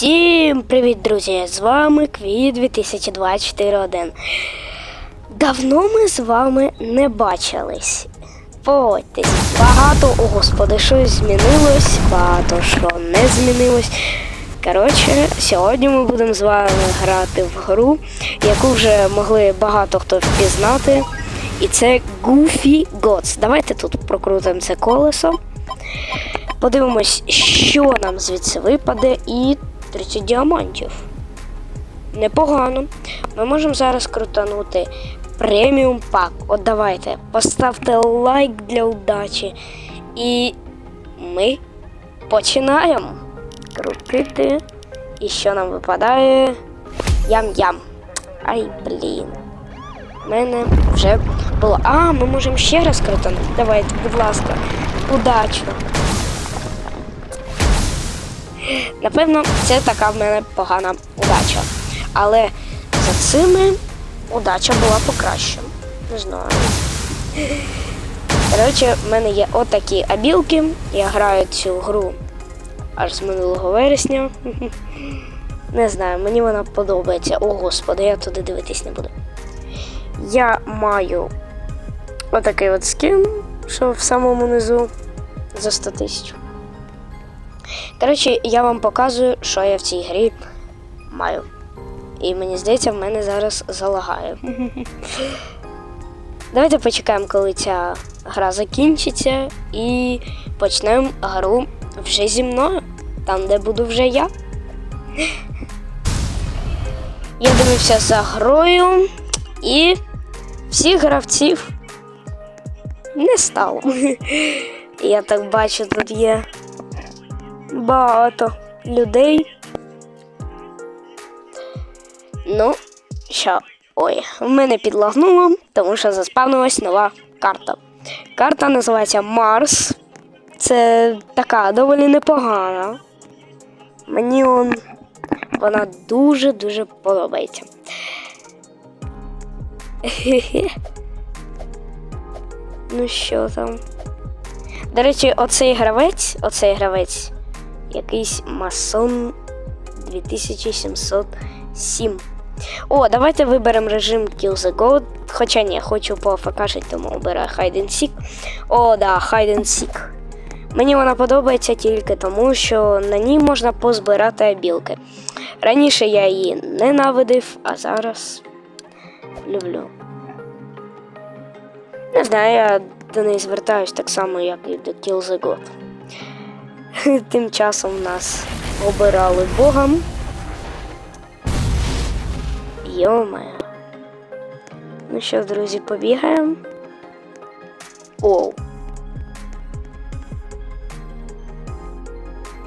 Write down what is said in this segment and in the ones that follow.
Всім привіт, друзі! З вами Кві 2024 Давно ми з вами не бачились. Погодьтесь, багато, о господи, щось змінилось, багато що не змінилось. Коротше, сьогодні ми будемо з вами грати в гру, яку вже могли багато хто впізнати. І це Goofy Gods. Давайте тут прокрутимо це колесо. Подивимось, що нам звідси випаде, і 30 діамантів. Непогано. Ми можемо зараз крутанути преміум пак. От давайте, поставте лайк для удачі. І ми починаємо крутити. І що нам випадає? Ям-ям. Ай, блін. У мене вже було. А, ми можемо ще раз крутанути. Давайте, будь ласка, удачно. Напевно, це така в мене погана удача. Але за цими удача була покращена. Не знаю. Коротше, в мене є отакі абілки. Я граю цю гру аж з минулого вересня. Не знаю, мені вона подобається. О, господи, я туди дивитись не буду. Я маю отакий от скін, що в самому низу за 100 тисяч. Коротше, я вам показую, що я в цій грі маю. І мені здається, в мене зараз залагає. Давайте почекаємо, коли ця гра закінчиться, і почнемо гру вже зі мною, там, де буду вже я. Я дивився за грою і всіх гравців не стало. Я так бачу, тут є багато людей. Ну, що, ой, в мене підлагнуло, тому що заспавнилась нова карта. Карта називається Марс. Це така доволі непогана. Мені он, вона дуже-дуже подобається. Ну що там? До речі, оцей гравець, оцей гравець, якийсь масон 2707. О, давайте виберемо режим Kill the God. Хоча ні, хочу пофакашити, тому обираю Hide and Seek. О, да, Hide and Seek. Мені вона подобається тільки тому, що на ній можна позбирати абілки. Раніше я її ненавидив, а зараз люблю. Не знаю, я до неї звертаюсь так само, як і до Kill the God. Тим часом нас обирали Богом. Йомаю. Ну що, друзі, побігаємо. Оу.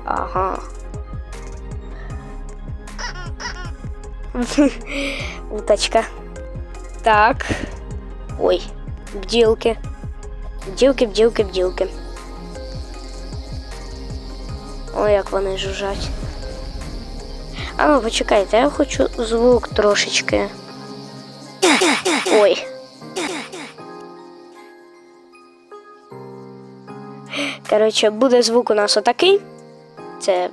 Ага. Уточка. Так. Ой, бджілки. Бджілки, бджілки, бджілки. Ой, як вони жужжать. А ну почекайте, я хочу звук трошечки. Ой. Коротше, буде звук у нас отакий. Це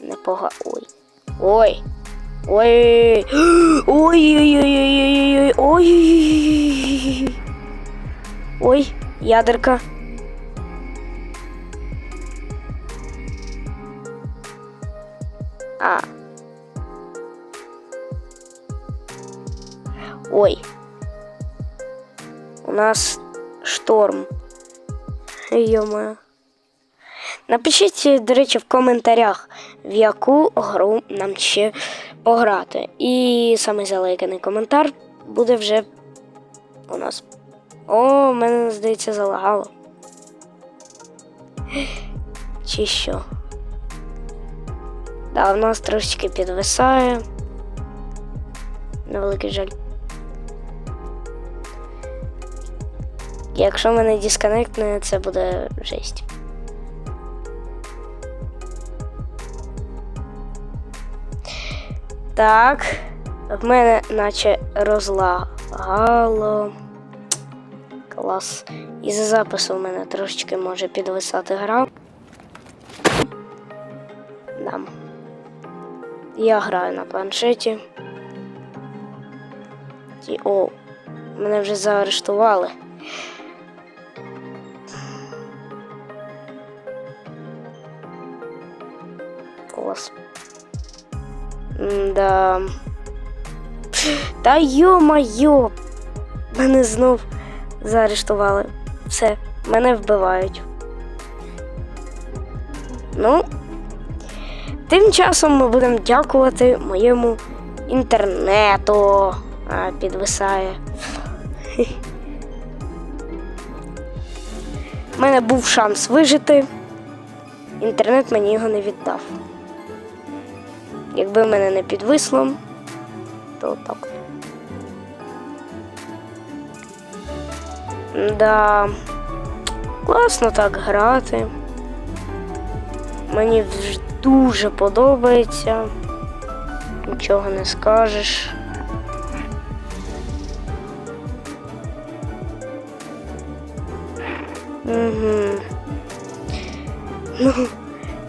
непога. Ой. Ой. Ой. Ой-ой-ой-ой-ой-ой. Ой. Ой, ядерка. Ой. У нас шторм. Йома. Напишіть, до речі, в коментарях, в яку гру нам ще пограти. І саме залайканий коментар буде вже у нас. О, мене, здається, залагало. Чи що? Да, в нас трошечки підвисає. На великий жаль. Якщо мене дисконектне, це буде жесть. Так, в мене наче розлагало. Клас. І за запису в мене трошечки може підвисати гра. Дам. Я граю на планшеті. І, о, мене вже заарештували. Клас. Да. Та йо-майо! Мене знов заарештували. Все, мене вбивають. Ну, тим часом ми будемо дякувати моєму інтернету. А, підвисає. У мене був шанс вижити. Інтернет мені його не віддав. Якби мене не підвисло, то так. Да. Класно так грати. Мені дуже подобається. Нічого не скажеш. Угу. Ну,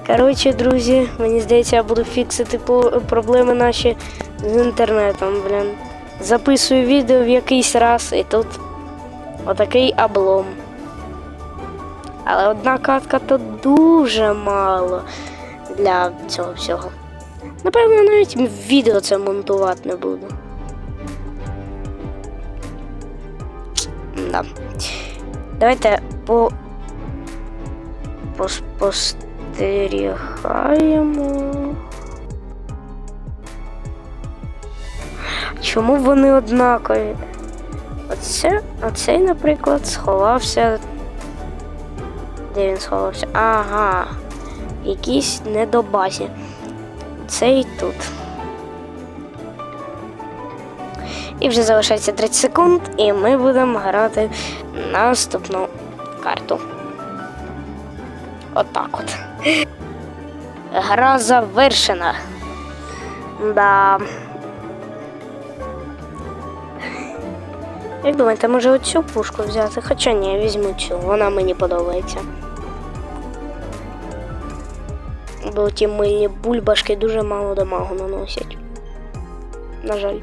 коротше, друзі, мені здається, я буду фіксити проблеми наші з інтернетом, блін. Записую відео в якийсь раз і тут отакий облом. Але одна катка то дуже мало для цього всього. Напевно, навіть відео це монтувати не буду. Да. Давайте по поспостерігаємо. Чому вони однакові? Оце, оцей, наприклад, сховався. Де він сховався? Ага. В якійсь недобазі. Цей тут. І вже залишається 30 секунд, і ми будемо грати наступну карту. Отак от. Гра завершена. Да. Як думаєте, може оцю пушку взяти? Хоча ні, візьму цю, вона мені подобається. Бо ті мильні бульбашки дуже мало дамагу наносять. На жаль.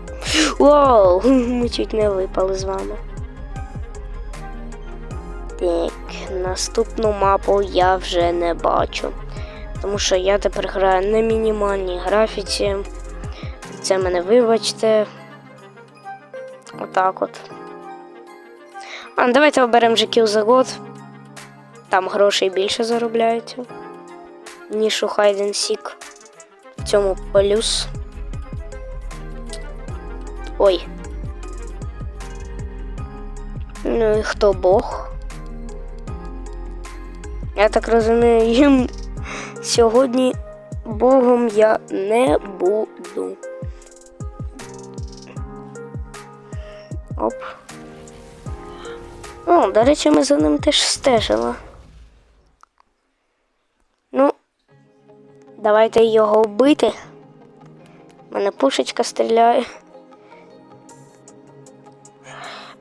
Вау! Ми чуть не випали з вами. Так, наступну мапу я вже не бачу. Тому що я тепер граю на мінімальній графіці. Це мене вибачте. Отак от. А, ну, давайте оберемо Kill за год. Там грошей більше заробляються. Ніж у Hide and Seek. В цьому плюс. Ой. Ну і хто Бог? Я так розумію, їм сьогодні Богом я не буду. Оп. О, до речі, ми за ним теж стежили. Ну, давайте його вбити. У мене пушечка стріляє.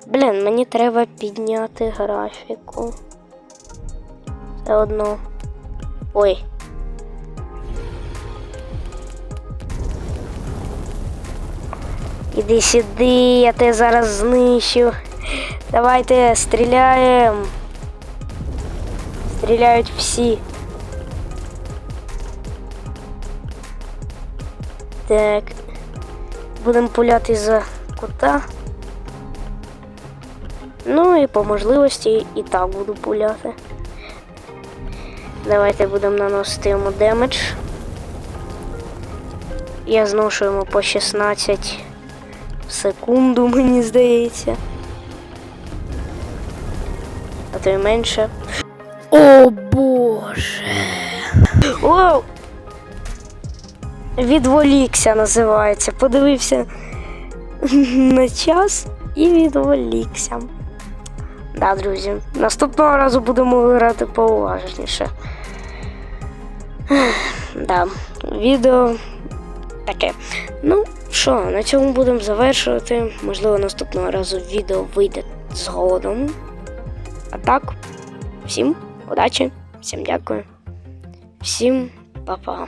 Блін, мені треба підняти графіку. Все одно. Ой. Іди сюди, я тебе зараз знищу. Давайте стріляємо. Стріляють всі. Так. Будемо пуляти за кута. Ну і по можливості і так буду пуляти. Давайте будемо наносити йому демедж. Я зношу йому по 16 в секунду, мені здається. А то й менше. О боже. Воу! Відволікся називається. Подивився на час і відволікся. Да, друзі. Наступного разу будемо грати поуважніше. Да, відео таке. Ну, що, на цьому будемо завершувати. Можливо, наступного разу відео вийде згодом. А так, всім удачі, всім дякую, всім па-па.